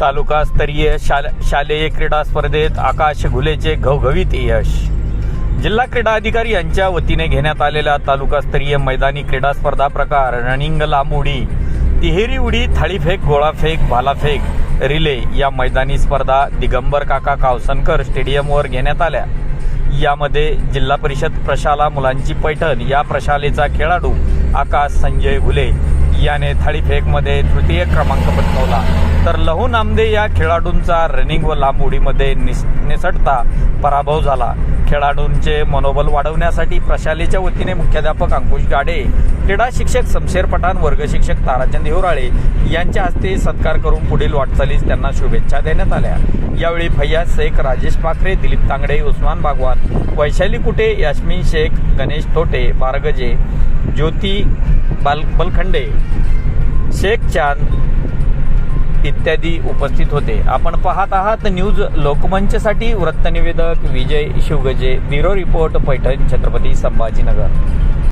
तालुकास्तरीय शाल शालेय क्रीडा स्पर्धेत आकाश घुलेचे घवघवीत यश. जिल्हा क्रीडा अधिकारी यांच्या वतीने घेण्यात आलेल्या तालुकास्तरीय मैदानी क्रीडा स्पर्धा प्रकार रनिंग लांब उडी तिहेरी उडी थाळीफेक गोळाफेक भालाफेक रिले या मैदानी स्पर्धा दिगंबर काका कावसनकर स्टेडियमवर घेण्यात आल्या. यामध्ये जिल्हा परिषद प्रशाला मुलांची पैठण या प्रशालेचा खेळाडू आकाश संजय घुले याने थाळीफेकमध्ये तृतीय क्रमांक पटकावला. तर लहू नामदे या खेळाडूंचा रनिंग व लांब उडीमध्ये निस निसटता पराभव झाला. खेळाडूंचे मनोबल वाढवण्यासाठी प्रशालेच्या वतीने मुख्याध्यापक अंकुश गाडे क्रीडा शिक्षक शमशेर पठाण वर्ग शिक्षक ताराचंद हिवराळे यांच्या हस्ते सत्कार करून पुढील वाटचालीस त्यांना शुभेच्छा देण्यात आल्या. यावेळी फैयाज शेख राजेश पाखरे दिलीप तांगडे उस्मान भागवान वैशाली कुटे यास्मिन शेख गणेश थोटे बारगजे ज्योती बाल बलखंडे शेख चांद इत्यादी उपस्थित होते. आपण पाहत आहात न्यूज लोकमंचसाठी वृत्तनिवेदक विजय शिवगजे ब्युरो रिपोर्ट पैठण छत्रपती संभाजीनगर.